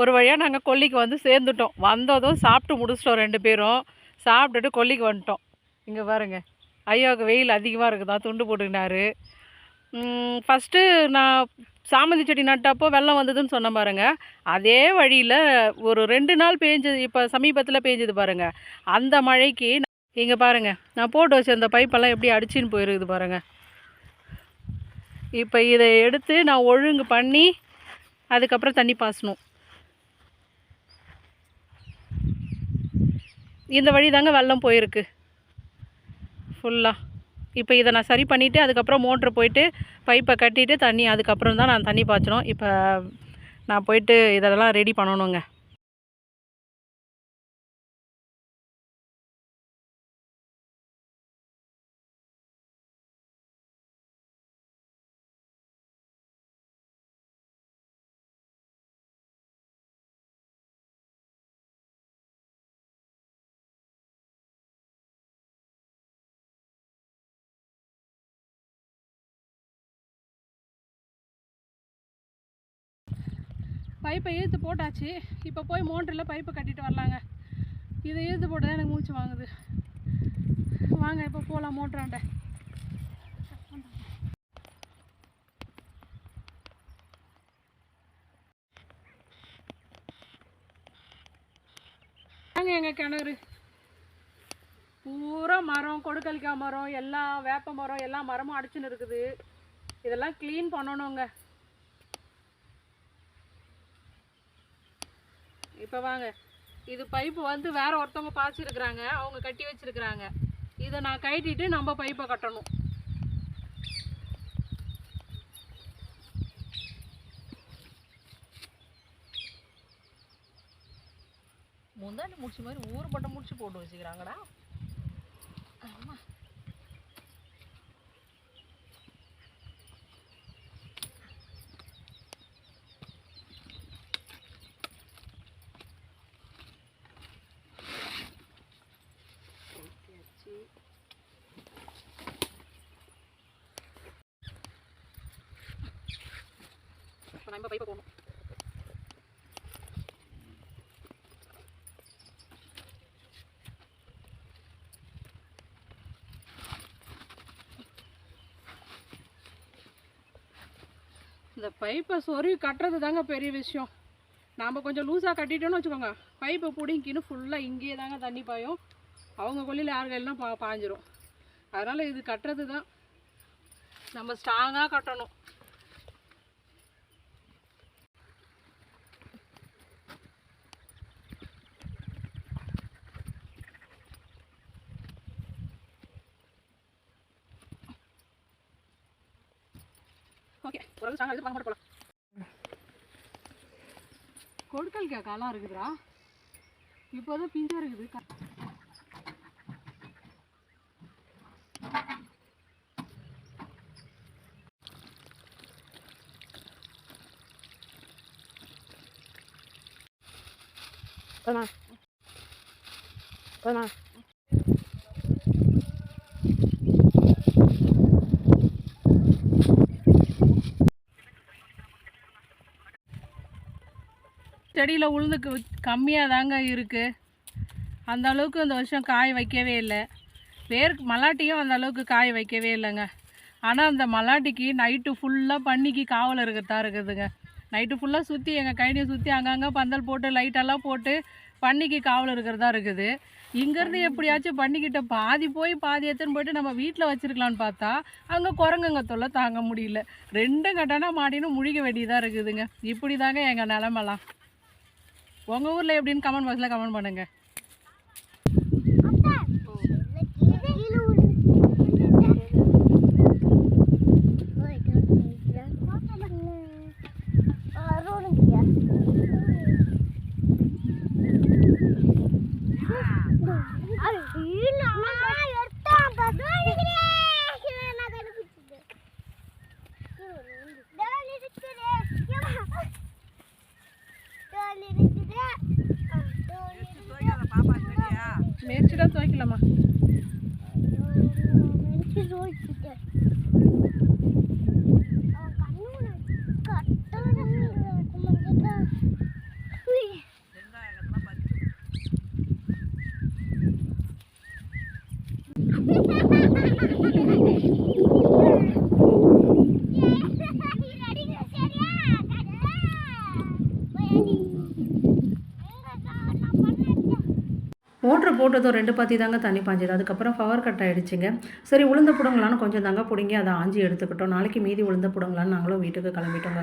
ஒரு வழியாக நாங்கள் கொல்லிக்கு வந்து சேர்ந்துட்டோம். வந்ததும் சாப்பிட்டு முடிச்சிட்டோம் ரெண்டு பேரும். சாப்பிட்டுட்டு கொல்லிக்கு வந்துட்டோம். இங்கே பாருங்க. ஐயாவுக்கு வெயில் அதிகமாக இருக்குதா? துண்டு போட்டுக்கினாரு. ஃபஸ்ட்டு நான் சாமந்தி செடி நட்டப்போ வெள்ளம் வந்ததுன்னு சொன்ன பாருங்க. அதே வழியில் ஒரு ரெண்டு நாள் பேஞ்சது இப்போ சமீபத்தில் பேஞ்சது பாருங்க. அந்த மழைக்கு இங்கே பாருங்க. நான் போட்டு வச்ச அந்த பைப்பெல்லாம் எப்படி அடிச்சின்னு போயிருக்குது பாருங்க. இப்போ இதை எடுத்து நான் ஒழுங்கு பண்ணி அதுக்கப்புறம் தண்ணி பாசணும். இந்த வழி தாங்க வெள்ளம் போயிருக்கு. ஃபுல்லாக இப்போ இதை நான் சரி பண்ணிவிட்டு அதுக்கப்புறம் மோட்ரு போயிட்டு பைப்பை கட்டிட்டு தண்ணி அதுக்கப்புறம் தான் நான் தண்ணி பாய்ச்சணும். இப்போ நான் போயிட்டு இதெல்லாம் ரெடி பண்ணணுங்க. பைப்பை இழுத்து போட்டாச்சு. இப்போ போய் மோட்டரில் பைப்பை கட்டிட்டு வரலாங்க. இதை இழுத்து போட்டு தான் எனக்கு மூச்சு வாங்குது. வாங்க இப்போ போகலாம் மோட்டராண்ட. வாங்க எங்கள் கிணறு. பூரா மரம் கொடுக்கலிக்காய் மரம் எல்லாம் வேப்ப மரம் எல்லா மரமும் அடிச்சுன்னு இருக்குது. இதெல்லாம் க்ளீன் பண்ணணுங்க. இப்போ வாங்க. இது பைப்பு வந்து வேற ஒருத்தவங்க பாய்ச்சிருக்கிறாங்க. அவங்க கட்டி வச்சிருக்கிறாங்க. இதை நான் கட்டிட்டு நம்ம பைப்பை கட்டணும். முந்தாண்டி முடிச்ச மாதிரி ஊர் பட்டம் முடிச்சு போட்டு வச்சுக்கிறாங்கடா. ஆமா. இப்போ நம்ம பைப்பை போகணும் இந்த பைப்பை சொருவி கட்டுறது தாங்க பெரிய விஷயம். நாம் கொஞ்சம் லூஸாக கட்டிட்டோம்னு வச்சுக்கோங்க. பைப்பை பிடிங்கின்னு ஃபுல்லாக இங்கேயே தாங்க தண்ணி பாயும். அவங்க கொல்லியில் யார் கையிலாம் பா பாஞ்சிரும். அதனால் இது கட்டுறது தான். நம்ம ஸ்ட்ராங்காக கட்டணும். ஓகே ஒரு ஸ்ட்ராங்காக எடுத்து பண்ண போகலாம் கொடுக்கல் காலாம் இருக்குதுடா இப்போதான் பிஞ்சா இருக்குது Toma. Toma. செடியில் உளுந்து கம்மியாக தாங்க இருக்குது அந்த அளவுக்கு இந்த வருஷம் காய் வைக்கவே இல்லை. வேர் மலாட்டியும் அந்த அளவுக்கு காய் வைக்கவே இல்லைங்க. ஆனால் அந்த மலாட்டிக்கு நைட்டு ஃபுல்லாக பண்ணிக்கு காவல் இருக்கிறதா இருக்குதுங்க. நைட்டு ஃபுல்லாக சுற்றி எங்கள் கைனியை சுற்றி அங்கங்கே பந்தல் போட்டு லைட்டெல்லாம் போட்டு பண்ணிக்கு காவல் இருக்கிறதா இருக்குது. இங்கேருந்து எப்படியாச்சும் பண்ணிக்கிட்ட பாதி போய் பாதி எடுத்துன்னு போயிட்டு நம்ம வீட்டில் வச்சுருக்கலான்னு பார்த்தா அங்கே குரங்குங்க தொல்லை தாங்க முடியல. ரெண்டும் கட்டணம் மாடின்னு முழிக்க வேண்டியதாக இருக்குதுங்க. இப்படி தாங்க எங்கள் நிலமெல்லாம். உங்கள் ஊரில் எப்படின்னு கமெண்ட் பாக்ஸில் கமெண்ட் பண்ணுங்கள் மேய்ச்சிட்டா துவைக்கலாமா Motor போட்டதும் ரெண்டு பாத்தி தாங்க தண்ணி பாஞ்சது. அதுக்கப்புறம் பவர் கட் ஆகிடுச்சிங்க சரி உளுந்த புடங்களான்னு கொஞ்சம் தாங்க பிடுங்கி அதை ஆஞ்சி எடுத்துக்கிட்டோம். நாளைக்கு மீதி உளுந்த புடங்களான்னு நாங்களும் வீட்டுக்கு கிளம்பிட்டோங்க.